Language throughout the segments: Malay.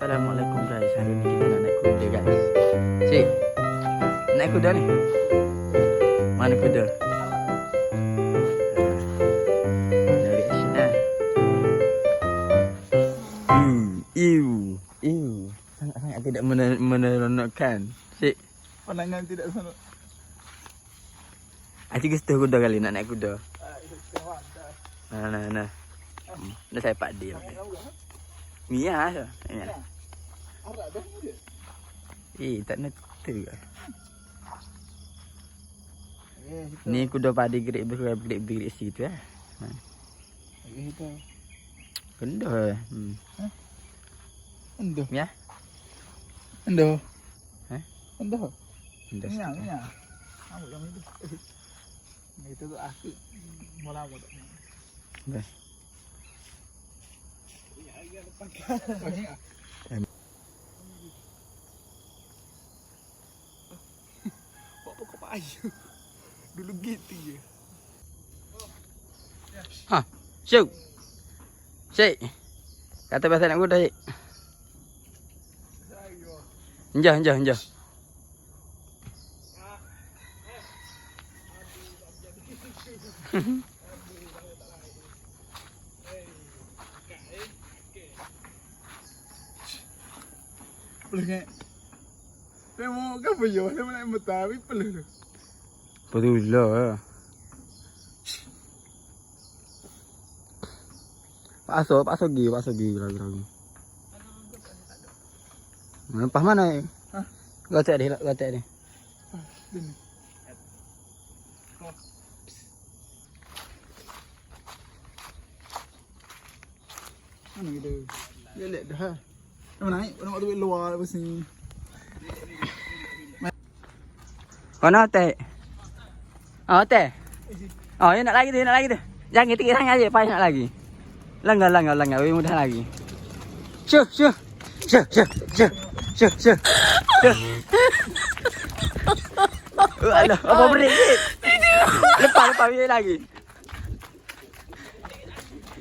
Assalamualaikum guys. Hari ni kita nak naik kuda guys. Cik. Naik kuda ni. Mana kuda? Dari action dah. Iu, iu. Sangat-sangat tidak mener- meneronokkan. Cik. Pandangan tidak sana. Acik gestuh kuda kali nak naik kuda. Nah, nah, nah. Hmm. Dah saya pak dia. Mia tu. Ya. Arak dah dia. Eh, tak nak tu ke? Eh. Ni kuda padi gerik bergerik gerik gerik situ eh. Eh, kita. Kena. Hmm. Endoh. Ya. Endoh. Eh? Endoh. Dah. Minyak, minyak. Ambil yang itu. Itu tu aku. Mula mula. Dah. Bapak kau payu. Dulu gitu ya. Ha, siu. Cik. Kata pasal nak kuda, Cik. Njah, njah, njah. Mm-hmm. Ni. Tengok kan je? Dia nak metawi peluk tu. Betul lah. Pak Aso, Pak Aso gi, Pak Aso gi ragu-ragu. Lepas mana ni? Gotek dia, gotek dia. Sini. Mana kita? Dia lihat dah. Dia naik, nak waktu luar lepas ni. Mana teh? Oh teh. Oh, ya nak lagi tu, nak lagi tu. Jangan tiga tangan aja, payah nak lagi. Langgar, langgar, langgar. Lebih mudah lagi. Syuh, syuh. Syuh, syuh, syuh. Syuh, syuh. Syuh. Alah, apa break ni? Lepas, lepas, biar lagi.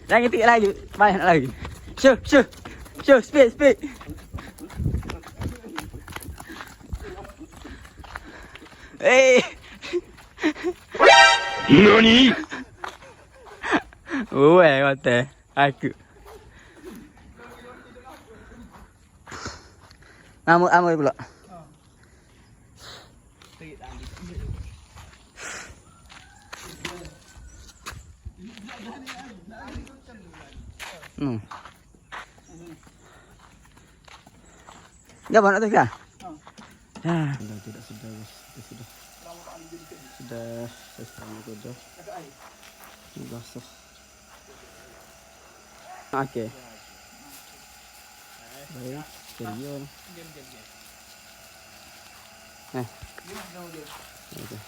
Jangan tiga lagi, payah nak lagi. Syuh, syuh. Joe, spit, spit. Hey. NANI? Ouais, what the heck? Amo, amo pula. Hmm. Dah nak tu dah? Dah. Sudah tidak sudah. Sudah sudah. Sudah kerja. Sudah sah. Okey. Baik, serius. Eh. Okey.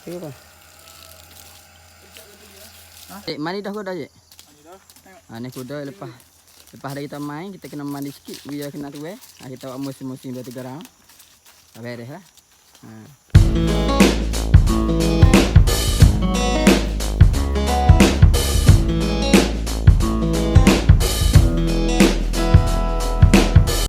Okey apa? Eh, mandi dah kuda je? Ha, ni kuda lepas lepas dah kita main, kita kena mandi sikit biar kena tu eh. Ha, kita buat musim-musim 2 3 round. Dah beres lah. Ha.